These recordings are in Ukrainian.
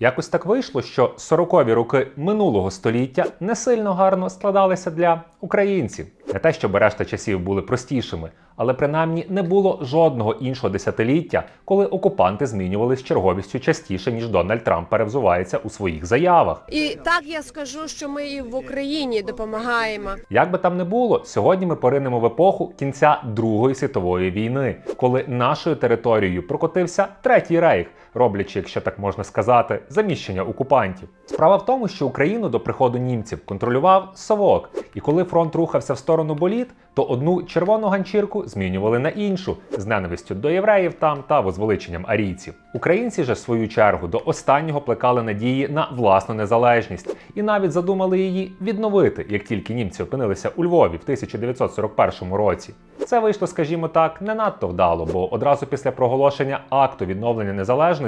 Якось так вийшло, що 40-ві роки минулого століття не сильно гарно складалися для українців. Не те, щоб решта часів були простішими, але принаймні не було жодного іншого десятиліття, коли окупанти змінювали з черговістю частіше, ніж Дональд Трамп перевзувається у своїх заявах. І так я скажу, що ми і в Україні допомагаємо. Як би там не було, сьогодні ми поринемо в епоху кінця Другої світової війни, коли нашою територією прокотився третій рейх, роблячи, якщо так можна сказати, заміщення окупантів. Справа в тому, що Україну до приходу німців контролював совок, і коли фронт рухався в сторону боліт, то одну червону ганчірку змінювали на іншу з ненавистю до євреїв там та возвеличенням арійців. Українці же, в свою чергу, до останнього плекали надії на власну незалежність і навіть задумали її відновити, як тільки німці опинилися у Львові в 1941 році. Це вийшло, скажімо так, не надто вдало, бо одразу після проголошення акту відновлення незалежності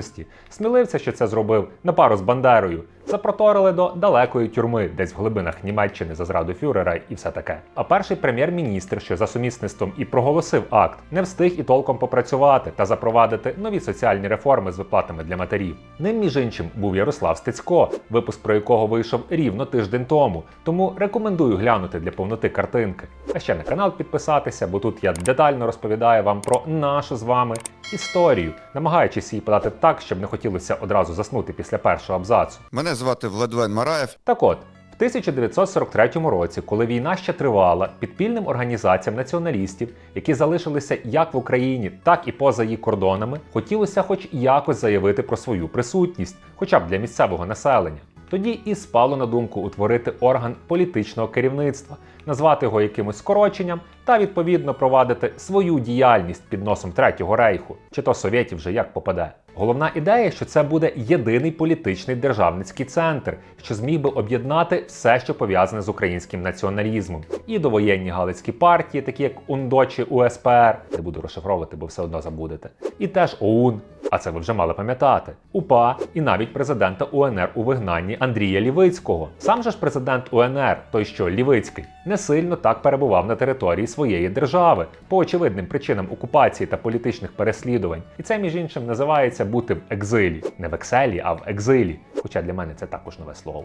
сміливця, що це зробив на пару з Бандерою, запроторили до далекої тюрми, десь в глибинах Німеччини за зраду фюрера і все таке. А перший прем'єр-міністр, що за сумісництвом і проголосив акт, не встиг і толком попрацювати та запровадити нові соціальні реформи з виплатами для матерів. Ним, між іншим, був Ярослав Стецько, випуск про якого вийшов рівно тиждень тому. Тому рекомендую глянути для повноти картинки. А ще на канал підписатися, бо тут я детально розповідаю вам про нашу з вами історію, намагаючись її подати так, щоб не хотілося одразу заснути після першого абзацу. Мене звати Владлен Мараєв. Так от, в 1943 році, коли війна ще тривала, підпільним організаціям націоналістів, які залишилися як в Україні, так і поза її кордонами, хотілося хоч якось заявити про свою присутність, хоча б для місцевого населення. Тоді і спало на думку утворити орган політичного керівництва, назвати його якимось скороченням та відповідно провадити свою діяльність під носом Третього рейху, чи то совєтів вже як попаде. Головна ідея, що це буде єдиний політичний державницький центр, що зміг би об'єднати все, що пов'язане з українським націоналізмом, і довоєнні галицькі партії, такі як УНДО чи УСПР, не буду розшифровувати, бо все одно забудете, і теж ОУН, а це ви вже мали пам'ятати, УПА і навіть президента УНР у вигнанні Андрія Лівицького. Сам же ж президент УНР, той що Лівицький, не сильно так перебував на території своєї держави по очевидним причинам окупації та політичних переслідувань. І це, між іншим, називається бути в екзилі. Не в екселі, а в екзилі. Хоча для мене це також нове слово.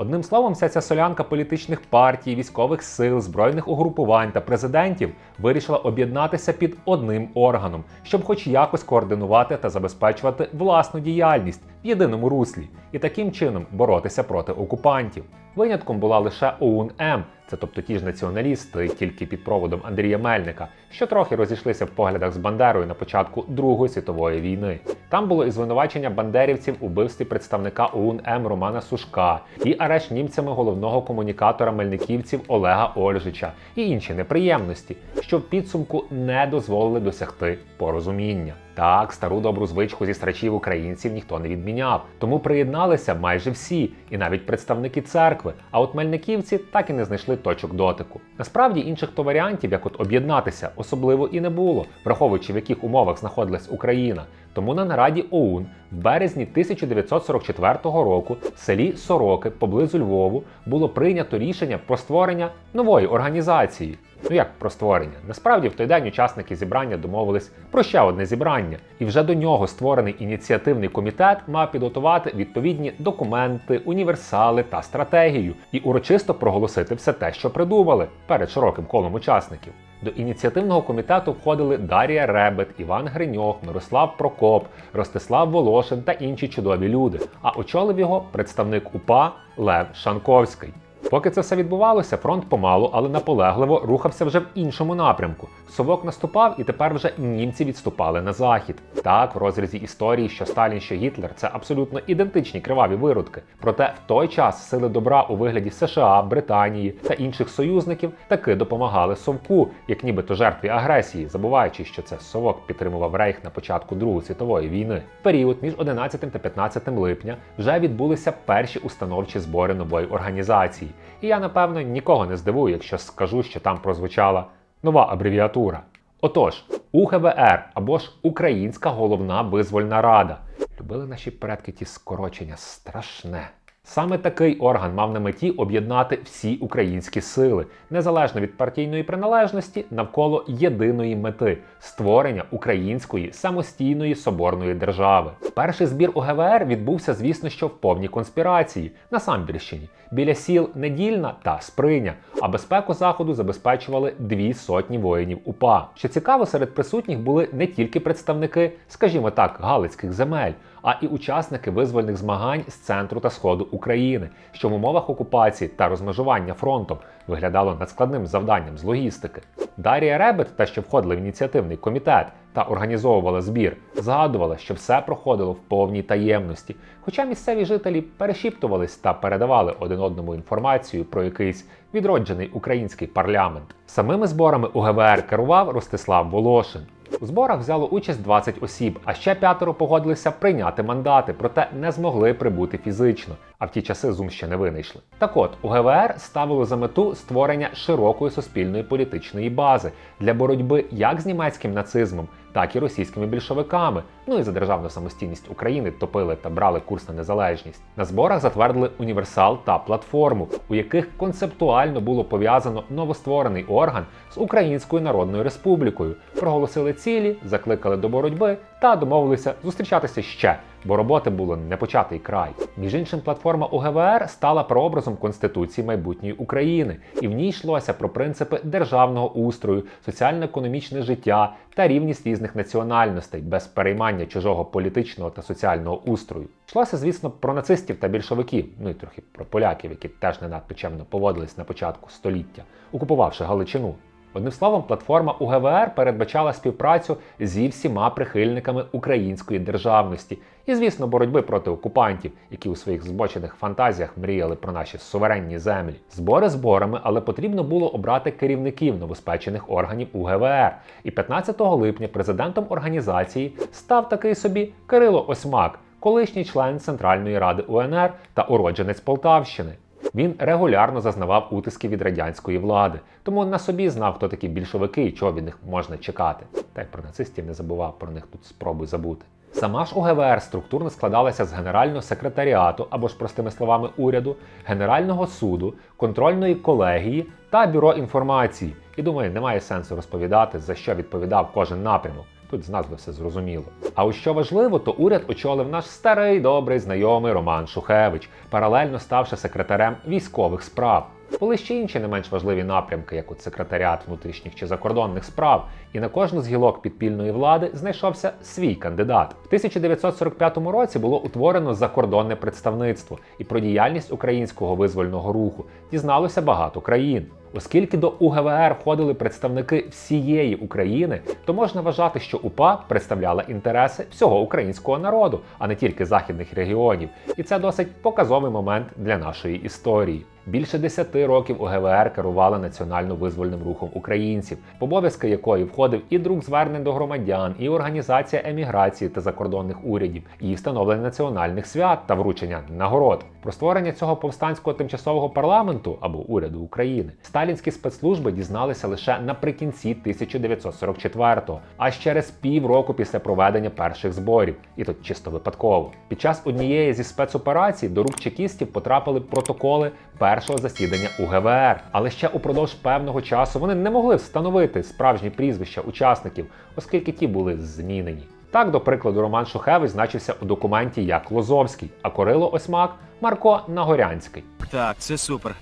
Одним словом, вся ця солянка політичних партій, військових сил, збройних угрупувань та президентів вирішила об'єднатися під одним органом, щоб хоч якось координувати та забезпечувати власну діяльність в єдиному руслі і таким чином боротися проти окупантів. Винятком була лише ОУН-М, це тобто ті ж націоналісти, тільки під проводом Андрія Мельника, що трохи розійшлися в поглядах з Бандерою на початку Другої світової війни. Там було і звинувачення бандерівців у вбивстві представника ОУН-М Романа Сушка, і арешт німцями головного комунікатора мельниківців Олега Ольжича, і інші неприємності, що в підсумку не дозволили досягти порозуміння. Так, стару добру звичку зі страчів українців ніхто не відміняв, тому приєдналися майже всі, і навіть представники церкви. А от мельниківці так і не знайшли точок дотику. Насправді інших то варіантів, як от об'єднатися, особливо і не було, враховуючи в яких умовах знаходилась Україна. Тому на нараді ОУН в березні 1944 року в селі Сороки поблизу Львову було прийнято рішення про створення нової організації. Ну як про створення? Насправді в той день учасники зібрання домовились про ще одне зібрання, і вже до нього створений ініціативний комітет мав підготувати відповідні документи, універсали та стратегію і урочисто проголосити все те, що придумали перед широким колом учасників. До ініціативного комітету входили Дар'я Ребет, Іван Гриньох, Мирослав Прокоп, Ростислав Волошин та інші чудові люди. А очолив його представник УПА Лев Шанковський. Поки це все відбувалося, фронт помалу, але наполегливо рухався вже в іншому напрямку. Совок наступав, і тепер вже німці відступали на захід. Так, в розрізі історії, що Сталін, що Гітлер це абсолютно ідентичні криваві виродки. Проте в той час сили добра у вигляді США, Британії та інших союзників таки допомагали Совку, як нібито жертві агресії, забуваючи, що це Совок підтримував Рейх на початку Другої світової війни. В період між 11 та 15 липня вже відбулися перші установчі збори нової організації. І я напевно нікого не здивую, якщо скажу, що там прозвучала нова абревіатура. Отож, УГВР або ж Українська головна визвольна рада. Любили наші предки ті скорочення страшне. Саме такий орган мав на меті об'єднати всі українські сили, незалежно від партійної приналежності, навколо єдиної мети створення української самостійної соборної держави. Перший збір УГВР відбувся, звісно, що в повній конспірації на Самбірщині, біля сіл Недільна та Сприня. А безпеку заходу забезпечували дві сотні воїнів УПА. Що цікаво, серед присутніх були не тільки представники, скажімо так, галицьких земель, а і учасники визвольних змагань з центру та сходу України, що в умовах окупації та розмежування фронтом виглядало надскладним завданням з логістики. Дарія Ребет, та що входила в ініціативний комітет та організовувала збір, згадувала, що все проходило в повній таємності. Хоча місцеві жителі перешіптувались та передавали один одному інформацію про якийсь відроджений український парламент. Самими зборами УГВР керував Ростислав Волошин. У зборах взяло участь 20 осіб, а ще п'ятеро погодилися прийняти мандати, проте не змогли прибути фізично. А в ті часи Zoom ще не винайшли. Так от, ГВР ставило за мету створення широкої суспільної політичної бази для боротьби як з німецьким нацизмом, так і російськими більшовиками. Ну і за державну самостійність України топили та брали курс на незалежність. На зборах затвердили універсал та платформу, у яких концептуально було пов'язано новостворений орган з Українською Народною Республікою. Проголосили цілі, закликали до боротьби та домовилися зустрічатися ще. Бо роботи було не початий край. Між іншим, платформа УГВР стала прообразом Конституції майбутньої України, і в ній йшлося про принципи державного устрою, соціально-економічне життя та рівність різних національностей без переймання чужого політичного та соціального устрою. Йшлося, звісно, про нацистів та більшовиків, ну і трохи про поляків, які теж не надто чемно поводились на початку століття, окупувавши Галичину. Одним словом, платформа УГВР передбачала співпрацю зі всіма прихильниками української державності і, звісно, боротьби проти окупантів, які у своїх збочених фантазіях мріяли про наші суверенні землі. Збори зборами, але потрібно було обрати керівників новоспечених органів УГВР. І 15 липня президентом організації став такий собі Кирило Осьмак, колишній член Центральної ради УНР та уродженець Полтавщини. Він регулярно зазнавав утиски від радянської влади, тому на собі знав, хто такі більшовики і чого від них можна чекати. Та й про нацистів не забував, про них тут спробуй забути. Сама ж УГВР структурно складалася з Генерального секретаріату або ж простими словами уряду, Генерального суду, контрольної колегії та бюро інформації. І думаю, немає сенсу розповідати, за що відповідав кожен напрямок. Тут з назви все зрозуміло. А ось що важливо, то уряд очолив наш старий добрий знайомий Роман Шухевич, паралельно ставши секретарем військових справ. Були ще інші не менш важливі напрямки, як от секретаріат внутрішніх чи закордонних справ, і на кожну з гілок підпільної влади знайшовся свій кандидат. В 1945 році було утворено закордонне представництво, і про діяльність українського визвольного руху дізналося багато країн. Оскільки до УГВР входили представники всієї України, то можна вважати, що УПА представляла інтереси всього українського народу, а не тільки західних регіонів. І це досить показовий момент для нашої історії. Більше 10 років УГВР керувала національно-визвольним рухом українців, в обов'язки якої входив і друк звернень до громадян, і організація еміграції та закордонних урядів, і встановлення національних свят та вручення нагород. Про створення цього повстанського тимчасового парламенту або уряду України сталінські спецслужби дізналися лише наприкінці 1944-го, аж через півроку після проведення перших зборів, і тут чисто випадково. Під час однієї зі спецоперацій до рук чекістів потрапили протоколи першого засідання УГВР, але ще упродовж певного часу вони не могли встановити справжні прізвища учасників, оскільки ті були змінені. Так, до прикладу, Роман Шухевич значився у документі як Лозовський, а Корило Осьмак Марко Нагорянський. Так, це супер.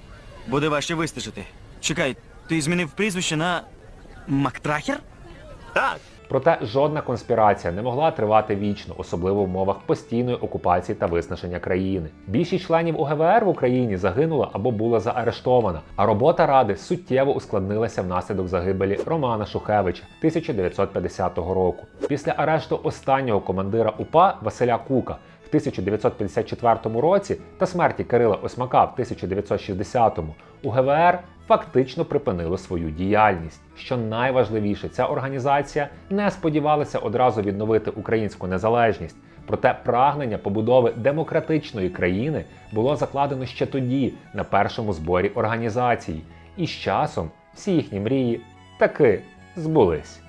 Буде важче вистежити. Чекай, ти змінив прізвище на Мактрахер? Так. Проте жодна конспірація не могла тривати вічно, особливо в умовах постійної окупації та виснаження країни. Більшість членів УГВР в Україні загинула або була заарештована, а робота ради суттєво ускладнилася внаслідок загибелі Романа Шухевича 1950 року. Після арешту останнього командира УПА Василя Кука. В 1954 році та смерті Кирила Осьмака в 1960-му УГВР фактично припинили свою діяльність. Що найважливіше, ця організація не сподівалася одразу відновити українську незалежність. Проте прагнення побудови демократичної країни було закладено ще тоді, на першому зборі організації, і з часом всі їхні мрії таки збулись.